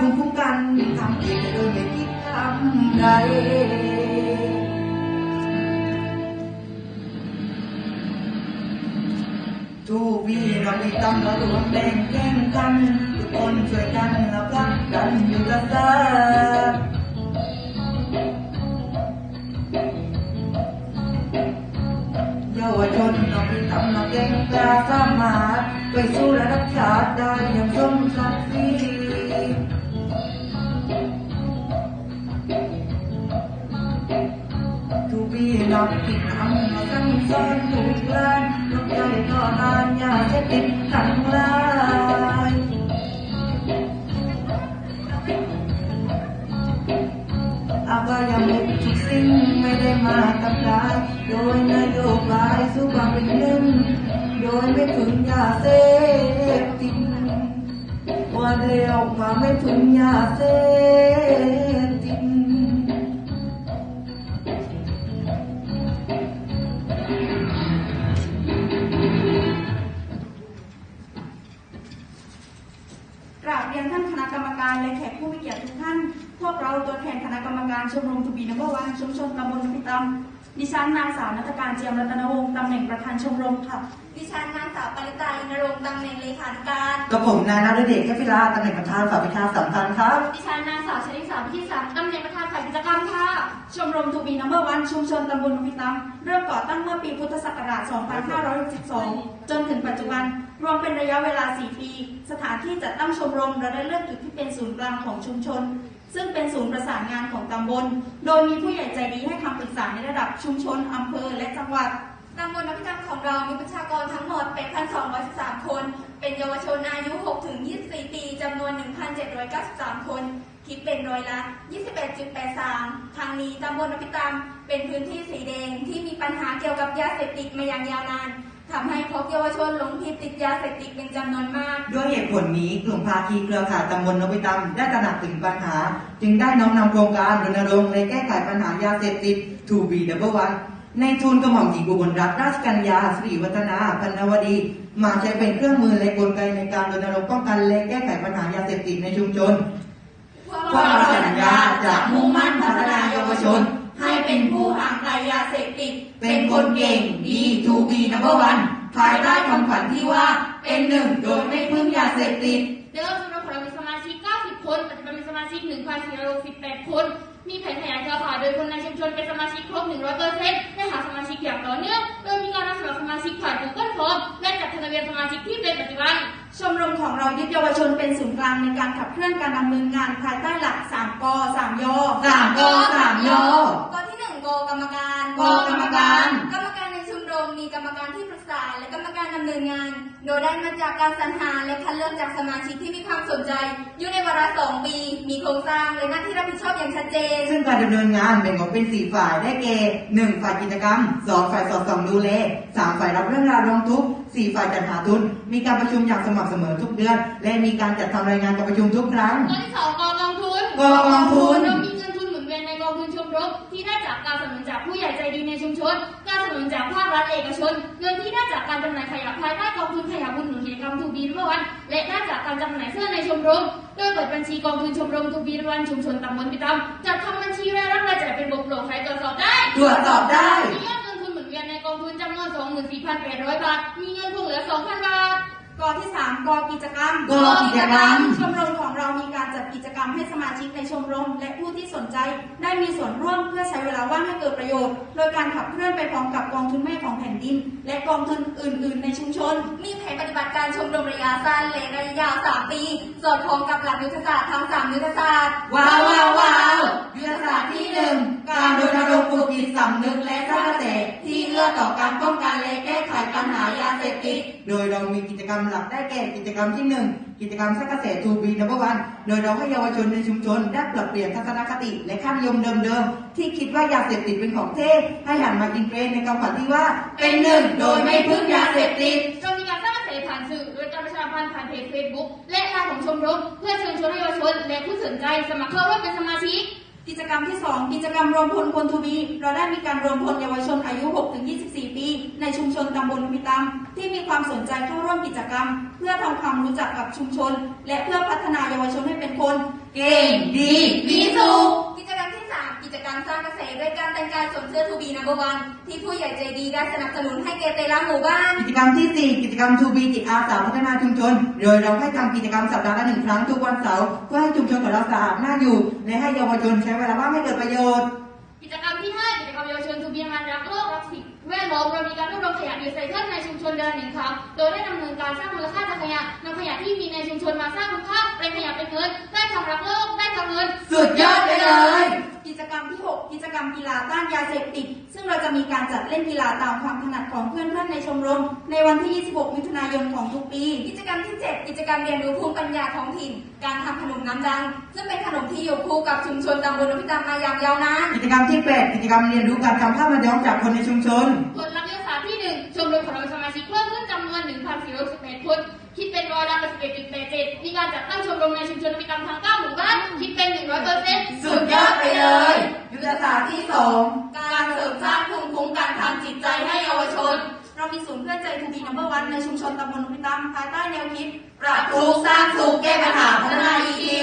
สร้างภูมิคุ้มกันทำเองโดยไม่คิดทำใดทูวีเราไม่ต้องเรารวมแบ่งแย่งกันทุกคนช่วยกันและพลักกันอยู่กระซาเยาวชนเราไม่ทำเราเก่งกล้าสามารถไปสู้ระดับชาติได้อย่างสม ทูบีเราคิดทำเราสั่งสอนลูกหลานลดใจต่อทานยาเสพติดทั้งหลายอา เป็นหนึ่งโดยไม่ถึงยาเสพติดว่าเร็วมาไม่ถึงยาเสพติดกราบเรียนท่านคณะกรรมการและแขกผู้มีเกียรติทุกท่าน พวกเราตัวแทนคณะกรรมการชมรมทูบีนัมเบอร์วันชุมชนตำบลพิตำดิฉันนางสาวนัฐการเจียมรัตนวงศ์ตำแหน่งประธานชมรมค่ะ ดิฉันนางสาวปริตาอินรงค์ตำแหน่งเลขาธิการ กับผมนายนาฤเดชแก้วพิลาตำแหน่งประธานฝ่ายประชาสัมพันธ์ครับ ดิฉันนางสาวชลิสาพิธิศักดิ์ตำแหน่งประธานฝ่ายกิจกรรมค่ะ ชมรมทูบีนัมเบอร์วันชุมชนตำบลพิตำเริ่มก่อตั้งเมื่อปีพุทธศักราช 2562 จนถึงปัจจุบัน รวมเป็นระยะเวลา 4 ปี สถานที่จัดตั้งชมรมเราได้เลือกจุดที่เป็นศูนย์กลางของชุมชน ซึ่งเป็นศูนย์ประสานงานของตำบล โดยมีผู้ใหญ่ใจดีให้คำปรึกษาในระดับชุมชนอำเภอและจังหวัดตำบลนพิธรรมของเรามีประชากรทั้งหมด 8,213 คน เป็นเยาวชนอายุ 6-24 ปีจำนวน 1,793 คน คิดเป็นร้อยละ 21.83 ทางนี้ตำบลนพิธรรมเป็นพื้นที่สีแดงที่มีปัญหาเกี่ยวกับยาเสพติดมาอย่างยาวนานทำให้พบเยาวชนหลงผิดติดยาเสพติดเป็นจำนวนมาก ด้วยเหตุผลนี้กลุ่มภาคีเครือข่ายตำบลนพิตำได้ตระหนักถึงปัญหา จึงได้น้อมนำโครงการรณรงค์ในแก้ไขปัญหายาเสพติด to be double one ในทูลกระหม่อมหญิงอุบลรัตนราชกัญญาสิริวัฒนาพันนวดี มาใช้เป็นเครื่องมือและกลไกในการรณรงค์ป้องกันและแก้ไขปัญหายาเสพติดในชุมชน พวกเราสัญญาจะมุ่งมั่นพัฒนาเยาวชน ให้เป็นผู้ห่างไกลยาเสพติด เป็นคนเก่งดีทูบีนัมเบอร์วันภายใต้คำขวัญที่ว่าเป็นหนึ่งโดยไม่พึ่งยาเสพติด เดิมชมรมของเรามีสมาชิก 90 คนปัจจุบันมีสมาชิก 1,468 คน มีแผนขยายเครือข่ายโดยคนในชุมชนเป็นสมาชิกครบ 100%และหาสมาชิกอย่างต่อเนื่อง โดยมีการรับสมัครสมาชิกผ่าน Google Form และจัดทะเบียนสมาชิกที่เป็นปัจจุบัน ชมรมของเรายึดเยาวชนเป็นศูนย์กลางในการขับเคลื่อนการดำเนินงานภายใต้หลัก 3ก3ยอสามกสามยอกที่หนึ่งกกรรมการกกรรมการ กรรมการที่ปรึกษาและกรรมการดำเนินงาน โดยได้มาจากการสรรหาและคัดเลือกจากสมาชิกที่มีความสนใจ อยู่ในวาระสองปี มีโครงสร้างและหน้าที่รับผิดชอบอย่างชัดเจน ซึ่งการดำเนินงานแบ่งออกเป็นสี่ฝ่ายได้แก่หนึ่งฝ่ายกิจกรรมสองฝ่ายสอดส่องดูแลสามฝ่ายรับเรื่องราวร้องทุกข์สี่ฝ่ายจัดหาทุน มีการประชุมอย่างสม่ำเสมอทุกเดือน และมีการจัดทำรายงานการประชุมทุกครั้งตัวที่สองกองกองทุนกองกองทุนเรามีเงินทุนหมุนเวียนในกองทุนชมรมที่ได้จากการสนับสนุนจากผู้ใหญ่ใจดีในชุมชน การสนับสนุนจากภาค รัฐเอกชน เงินที่ได้จากการจำหน่ายขยะภายใต้กองทุนขยะบุญหนุนกิจกรรมทูบีเมื่อวันและได้จากการจำหน่ายเสื้อในชมรมโดยเปิดบัญชีกองทุนชมรมทูบีวันชุมชนตำบลพิตำจัดทำบัญชีรายรับรายจ่ายเป็นระบบโปร่งใสตรวจสอบได้ตรวจสอบได้มียอดเงินทุนหมุนเวียนในกองทุนจำนวน24,800บาทมีเงินคงเหลือ2,000บาทก ที่3กกิจกรรมกกิจกรรม ชมรมของเรามีการจัดกิจกรรมให้สมาชิกในชมรม และผู้ที่สนใจได้มีส่วนร่วมเพื่อใช้เวลาว่างให้เกิดประโยชน์ โดยการขับเคลื่อนไปพร้อมกับกองทุนแม่ของแผ่นดิน และกองทุนอื่น ๆ ในชุมชน มีแผนปฏิบัติการชมรมระยะสั้นและระยะยาว 3 ปี สอดคล้องกับหลักยุทธศาสตร์ทั้ง3ยุทธศาสตร์ ว้าวว้าวว้าวยุทธศาสตร์ที่หนึ่งการรณรงค์ปลูกจิตสำนึกและสร้างกระแสที่เอื้อต่อการป้องกันและแก้ไขปัญหายาเสพติด โดยเรามีกิจกรรมหลักได้แก่กิิจกรรมที่หนึ่งกิจกรรมสร้างกระแสทูบีนับวัน โดยเราให้เยาวชนในชุมชนได้ปรับเปลี่ยนทัศนคติ และค่านิยมเดิมๆ ที่คิดว่ายาเสพติดเป็นของเท่ให้หันมากินเกรนในคำขวัญที่ว่า เป็นหนึ่งโดยไม่พึ่งยาเสพติดเรามีการสร้างกระแสผ่านสื่อโดยการประชาพันธ์ผ่านเพจ Facebook และไลน์ของชมรมเพื่อเชิญชวนเยาวชนและผู้สนใจสมัครเข้าร่วมเป็นสมาชิก กิจกรรมที่ 2 กิจกรรมรวมพลคนทูบีเราได้มีการรวมพลเยาวชนอายุ 6-24 ปี ในชุมชนตำบลพิตามที่มีความสนใจเข้าร่วมกิจกรรม เพื่อทำความรู้จักกับชุมชน และเพื่อพัฒนาเยาวชนให้เป็นคน เก่งดีมีสุขกิ จกรรมที่3กิจกรรมสร้างกระแสด้วยการแต่งกายสวมเสื้อทูบีนัมเบอร์วันที่ผู้ใหญ่ใจดีได้สนับสนุนให้แก่แต่ละหมู่บ้าน กิจกรรมที่ 4 กิจกรรม 2B จิตอาสาพัฒนาชุมชน โดยเราให้ทำกิจกรรมสัปดาห์ละหนึ่งครั้งทุกวันเสาร์เพื่อให้ชุมชนของเราสะอาดน่าอยู่ และให้เยาวชนใช้เวลาว่างให้เกิดประโยชน์ กิจกรรมที่ 5 กิจกรรมเยาวชนทูบีงานรักโลกรักสิ่งแวดล้อมเรามีการรวบรวมขยะรีไซเคิลในชุมชนเดือนละหนึ่งครั้งโดยได้ดำเนินการสร้างมูลค่าทางขยะนำขยะที่มีในชุมชนมาสร้างคุณค่าเป็นขยะเป็นเงินได้ทำรักโลก รรมกีฬาต้านยาเสพติด ซึ่งเราจะมีการจัดเล่นกีฬาตามความถนัดของเพื่อนๆในชมรม ในวันที่ 26 มิถุนายนของทุกปี กิจกรรมที่ 7 กิจกรรมเรียนรู้ภูมิปัญญาท้องถิ่น การทำขนมน้ำดัง ซึ่งเป็นขนมที่อยู่คู่กับชุมชนตำบลนพิตามมาอย่างยาวนาน กิจกรรมที่ 8 กิจกรรมเรียนรู้การทำผ้ามัดย้อมจากคนในชุมชนผลลัพธ์ยุทธศาสตร์ที่ 1 ชมรมของเราสมาชิกเพิ่มขึ้นจำนวน 1,418คนคิดเป็นร้อยละ11.87มีการจัดตั้งชมรมในชุมชนมีกรรมทาง9หมู่บ้านคิดเป็น100เปอร์เซ็นต์สุดยอด 2การเสริมสร้างภูมิคุ้มกันทางจิตใจให้เยาวชน เรามีศูนย์เพื่อนใจทูบีนัมเบอร์วันในชุมชนตำบลนพิตามภายใต้แนวคิดปรับทุกสร้างสุขแก้ปัญหาพัฒนาอี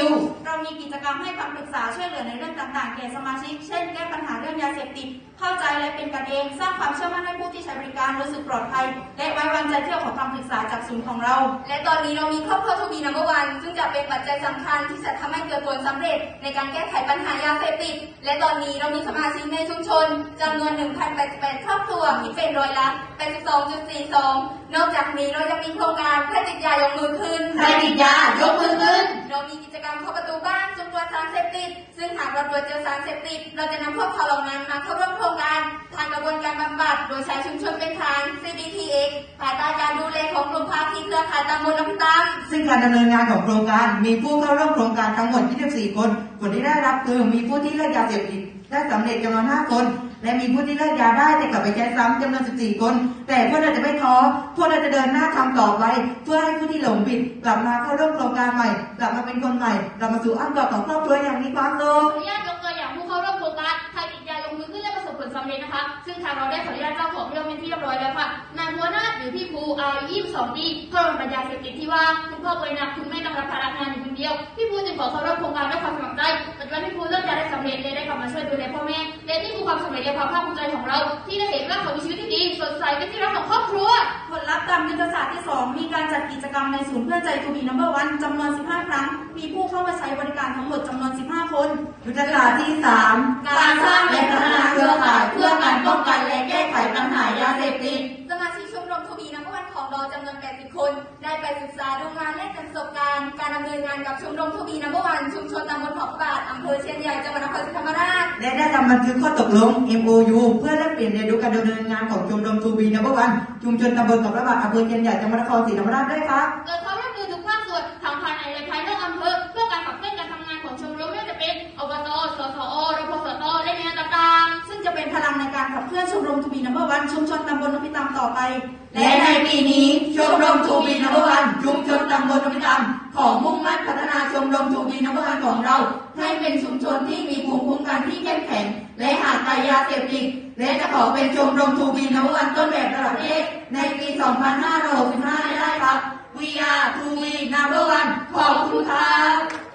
เรามีกิจกรรม ให้คำปรึกษาช่วยเหลือในเรื่องต่างๆ แก่สมาชิก เช่น แก้ปัญหาเรื่องยาเสพติด เข้าใจและเป็นกันเอง สร้างความเชื่อมั่นให้ผู้ที่ใช้บริการรู้สึกปลอดภัย และไว้วางใจเที่ยวของคำปรึกษาจากศูนย์ของเรา และตอนนี้เรามีครอบครัวทูบีนัมเบอร์วันซึ่งจะเป็นปัจจัยสำคัญที่จะทำให้เกิดผลสำเร็จ ในการแก้ไขปัญหายาเสพติด และตอนนี้เรามีสมาชิกในชุมชนจำนวน 1,088 ครอบครัวคิดเป็นร้อยละ 82.42 นอกจากนี้เรายังมีโครงการเพื่อติดยายกมือขึ้นใครติดยายกมือขึ้นเรามี จกรรมเข้าประตูบ้านจุดตรวสารเสพติด ซึ่งหากเราตรวจเจอสารเสพติด เราจะนำพวกเขาเหล่านั้นมาเข้าร่วมโครงการทางกระบวนการบำบัด โดยใช้ชุมชนเป็นฐาน CBTX ภายใต้การดูแลของกลุ่มภาคีเครือข่ายตำบลน้ำตาซึ่งการดำเนินงานของโครงการมีผู้เข้าร่วมโครงการทั้งหมด 24 คน คนที่ได้รับคือมีผู้ที่เลิกยาเสพติดได้สำเร็จจำนวน 5 คน และมีผู้ที่เลิกยาได้แต่กลับไปใช้ซ้ำจำนวน 14 คน แต่พวกเราจะไม่ท้อพวกเราจะเดินหน้าทำต่อไป เพื่อให้ผู้ที่หลงผิดกลับมาเข้าร่วมโครงการใหม่ กลับมาเป็นคนใหม่กลับมาสู่อ้อมกอดของครอบครัวอย่างมีความสุขางเราได้ขออนุญาตเจ้าของเรื่องเป็นที่เรียบร้อยแล้วค่ะ นายพัวนาถหรือพี่ภูอายุ22ปีเข้าร่วมปัญญาเสพติดที่ว่าคุณพ่อป่วยหนักคุณแม่ต้องรับภาระงานอยู่คนเดียว พี่ภูจึงขอเข้าร่วมโครงการด้วยความสมัครใจปัจจุบันพี่ภูเลิกยาได้สำเร็จและได้กลับมาช่วยดูแลพ่อแม่ และนี่คือความสำเร็จและความภาคภูมิใจของเรา ที่ได้เห็นว่าเขามีชีวิตที่ดีสดใสเป็นที่รักของครอบครัวผลลัพธ์ตามยุทธศาสตร์ที่ 2 มีการจัดกิจกรรมในศูนย์เพื่อนใจทูบีนัมเบอร์วันจำนวน 15 ครั้ง มีผู้เข้ามาใช้บริการทั้งหมดจำนวน 15 คน ยุทธศาสตร์ที่ 3 การสร้างและพัฒนาเครือข่ายเพื่อการป้องกันและแก้ไขปัญหายาเสพติด สมาชิกชมรมทูบีนัมเบอร์วันของเราจำนวน 80 คน ได้ไปศึกษาดูงานและประสบการณ์ การดำเนินงานกับชมรมทูบีนัมเบอร์วันชุมชนตำบลหอกบาทอำเภอเชียนใหญ่จังหวัดนครศรีธรรมราช และได้ทำบันทึกข้อตกลง MOU เพื่อแลกเปลี่ยนเรียนรู้การดำเนินงานของชมรมทูบีนับวันชุมชนตำบลกับระบาดอำเภอเชียนใหญ่จังหวัดนครศรีธรรมราชด้วยครับ เป็นพลังในการขับเคลื่อนชมรมทูบีนัมเบอร์วันชุมชนตำบลนพิตามต่อไป และในปีนี้ชมรมทูบีนับวันชุมชนตำบลนพิตามขอมุ่งมั่นพัฒนาชมรมทูบีนับวันของเรา ให้เป็นชุมชนที่มีภูมิคุ้มกันที่เข้มแข็ง และหางไกลยาเสพติดและจะขอเป็นชมรมทูบีนับวันต้นแบบระดับประเทศในปี 2565ได้ครับ We are ทูบีนับวันขอบคุณครับ